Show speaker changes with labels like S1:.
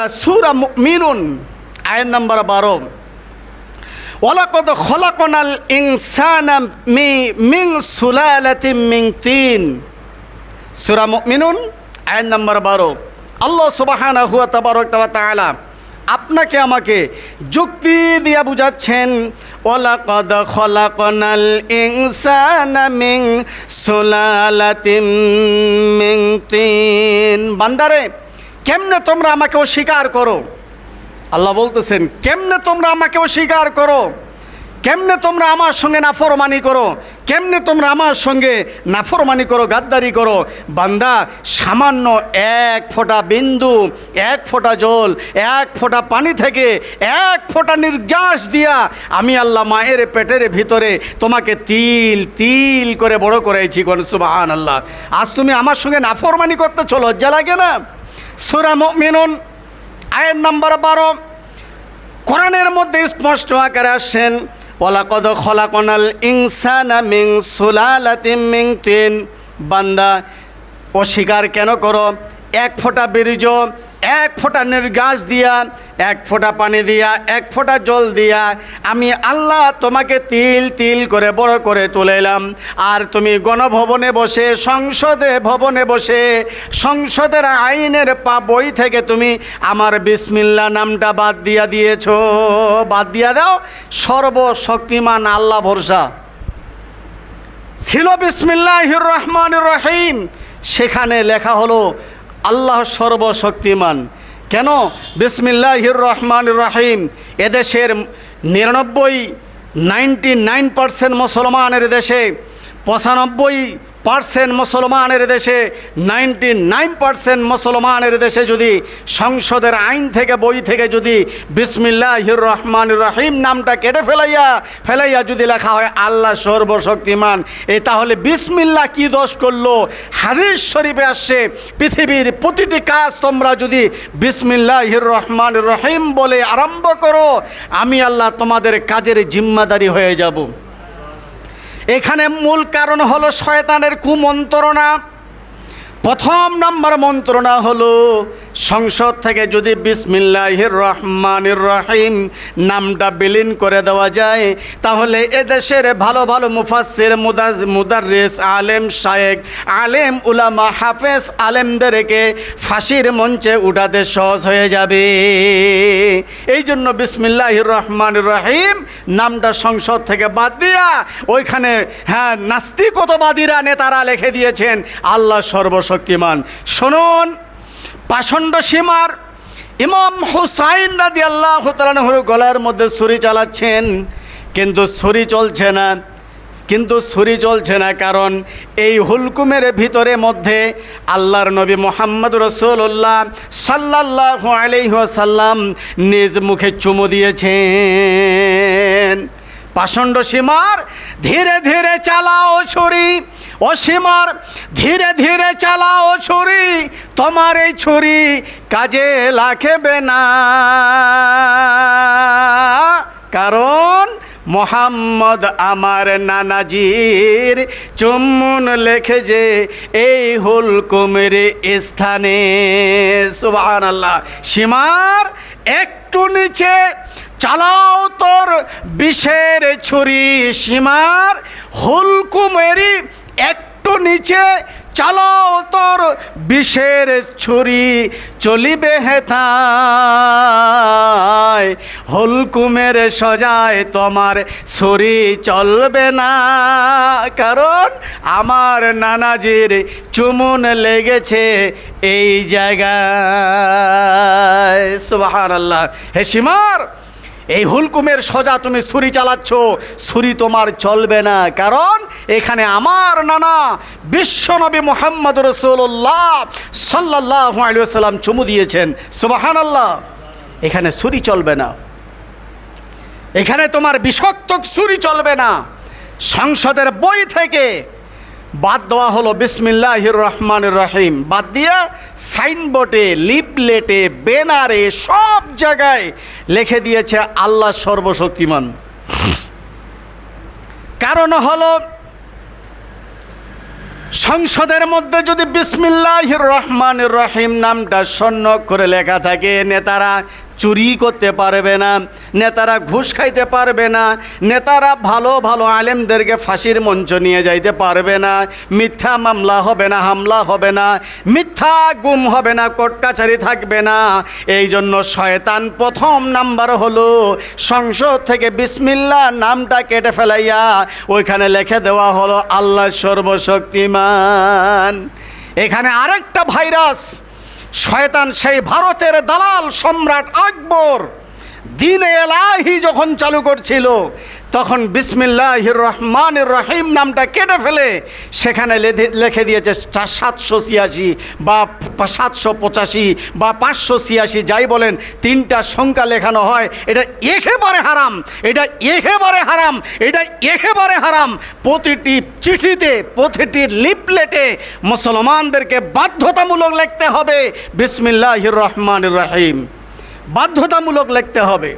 S1: আল্লাহ সুরা মিনুন আয়ের নাম্বার বারো। ওলাকদ খলাকনাল ইনসানা মি মিং সুলালাতিম মিং তিন। সুরা মিনুন আয়ের নাম্বার বারো। আল্লাহ সুবাহানা হুয়া তাবারক তাআলা আপনাকে আমাকে যুক্তি দিয়া বুঝাচ্ছেন ওলাকদ খলাকনাল ইনসানা মিং সুলালাতিম মিং তিন। বান্দারে কেমনে তোমরা আমাকে অস্বীকার করো? আল্লাহ বলতেছেন, কেমনে তোমরা আমাকে অস্বীকার করো? কেমনে তোমরা আমার সঙ্গে নাফরমানি করো? কেমনে তোমরা আমার সঙ্গে নাফরমানি করো, গাদ্দারি করো? বান্দা, সামান্য এক ফোঁটা বিন্দু, এক ফোঁটা জল, এক ফোঁটা পানি থেকে এক ফোঁটা নির্যাস দিয়া আমি আল্লাহ মায়ের পেটের ভিতরে তোমাকে তিল তিল করে বড় করেছি কোন সুবাহান আল্লাহ আজ তুমি আমার সঙ্গে নাফরমানি করতে চলো, লজ্জা লাগে না? সুরা মিনুন আয়ের নাম্বার বারো। কোরআনের মধ্যে স্পষ্ট আকারে আসছেন ওলাকদ খলাকনাল ইনসানা মিং সুলালাতিম মিং তিন। বান্দা, অস্বীকার কেন করো? এক ফোঁটা বীর্য এক ফোঁটা নির্গাস দিয়া, এক ফোঁটা পানি দিয়া, এক ফোঁটা জল দিয়া, আমি আল্লাহ তোমাকে তিল তিল করে বড় করে তুলেলাম আর তুমি গণভবনে বসে, সংসদে ভবনে বসে, সংসদের আইনের পা বই থেকে তুমি আমার বিসমিল্লা নামটা বাদ দিয়া দিয়েছ। বাদ দিয়া দাও, সর্বশক্তিমান আল্লাহ ভরসা। ছিল বিসমিল্লাহির রহমান রহিম। সেখানে লেখা হলো আল্লাহ সর্বশক্তিমান। কেন? বিসমিল্লাহির রহমান রাহিম। এদেশের নিরানব্বই নাইনটি নাইন পার্সেন্ট মুসলমানের দেশে পঁচানব্বই পার্সেন্ট মুসলমানের দেশে, নাইনটি নাইন পার্সেন্ট মুসলমানের দেশে যদি সংসদের আইন থেকে, বই থেকে যদি বিসমিল্লাহির রহমান রহিম নামটা কেটে ফেলাইয়া ফেলাইয়া যদি লেখা হয়, আল্লাহ সর্বশক্তিমান, এ তাহলে বিসমিল্লা কি দোষ করল? হাদিস শরীফে আসছে, পৃথিবীর প্রতিটি কাজ তোমরা যদি বিসমিল্লাহির রহমান রহিম বলে আরম্ভ করো, আমি আল্লাহ তোমাদের কাজের জিম্মাদারি হয়ে যাব। এখানে মূল কারণ হলো শয়তানের কুমন্ত্রণা। প্রথম নম্বর মন্ত্রণা হলো সংসদ থেকে যদি বিসমিল্লাহির রহমানির রহিম নামটা বিলীন করে দেওয়া যায়, তাহলে এদেশের ভালো ভালো মুফাসির মুদাজ মুদারিস আলেম শায়েক আলেম, উলামা, হাফেজ আলেমদেরকে ফাঁসির মঞ্চে উঠাতে সহজ হয়ে যাবে। এই জন্য বিসমিল্লাহির রহমান রহিম নামটা সংসদ থেকে বাদ দিয়া ওইখানে হ্যাঁ নাস্তিকতবাদীরা নেতারা লিখে দিয়েছেন, আল্লাহ সর্বশক্তিমান। শুনুন। পাষণ্ড সীমার ইমাম হুসাইন রাদি আল্লাহ তালানহুর গলার মধ্যে ছুরি চালাচ্ছেন। কিন্তু ছুরি চলছে না। কিন্তু ছুরি চলছে না কারণ এই হুলকুমের ভিতরে মধ্যে আল্লাহর নবী মোহাম্মদ রসুল্লাহ সাল্লাহ আলহ্লাম নিজ মুখে চুমু দিয়েছেন। পাষণ্ড সীমার ধীরে ধীরে চালাও ছুরি। ও সীমার ধীরে ধীরে চালাও ছুরি, তোমার এই ছুরি কাজে লাগবে না। কারণ মোহাম্মদ আমার নানাজির চুম্বন লেখে যে এই হুলকুমের স্থানে। সুবাহান আল্লাহ সীমার একটু নিচে চালাও তোর বিষের ছুরি সীমার হুলকুমেরি একটু নিচে, চালাও তোর বিষের ছুরি, চলিবে হেথায় হলকুমের সজায় তোমার ছুরি চলবে না, কারণ আমার নানাজির চুমুন লেগেছে এই জায়গায়। সুবাহান আল্লাহ হে সীমার এই হুলকুমের সজা তুমি ছুরি চালাচ্ছ, ছুরি তোমার চলবে না। কারণ এখানে আমার নানা বিশ্বনবী মোহাম্মদ রসুল্লাহ সাল্লাহ আলিয়াল্লাম চুমু দিয়েছেন। সুবাহান আল্লাহ এখানে ছুরি চলবে না। এখানে তোমার বিষাক্ত ছুরি চলবে না। সংসদের বই থেকে বাদ দেওয়া হলো বিসমিল্লাহির রহমান রহিম। বাদ দিয়ে সাইনবোর্ডে লিপলেটে ব্যানারে সব জায়গায় লিখে দিয়েছে আল্লাহ সর্বশক্তিমান। কারণ হলো সংসদের মধ্যে যদি বিসমিল্লাহ রহমান রহিম নামটা স্বর্ণ করে লেখা থাকে, নেতারা চুরি করতে পারবে না, নেতারা ঘুষ খাইতে পারবে না, নেতারা ভালো ভালো আলেমদেরকে ফাঁসির মঞ্চ নিয়ে যাইতে পারবে না, মিথ্যা মামলা হবে না, হামলা হবে না, মিথ্যা গুম হবে না, কোর্ট কাছারি থাকবে না। এই জন্য শয়তান প্রথম নাম্বার হলো সংসদ থেকে বিসমিল্লা নামটা কেটে ফেলাইয়া ওইখানে লিখে দেওয়া হলো, আল্লাহ সর্বশক্তিমান। এখানে আরেকটা ভাইরাস শয়তান সেই ভারতের দালাল সম্রাট আকবর। দিন এলাহি যখন চালু করছিল তখন বিসমিল্লাহ রহমান রহিম নামটা কেটে ফেলে সেখানে লিখে দিয়েছে সাতশো ছিয়াশি বা সাতশো পঁচাশি বা পাঁচশো ছিয়াশি যাই বলেন, তিনটা সংখ্যা লেখানো হয়। এটা একেবারে হারাম, এটা একেবারে হারাম, এটা একেবারে হারাম। প্রতিটি চিঠিতে, প্রতিটি লিপলেটে মুসলমানদেরকে বাধ্যতামূলক লিখতে হবে বিসমিল্লাহ রহমান রহিম। বাধ্যতামূলক লিখতে হবে।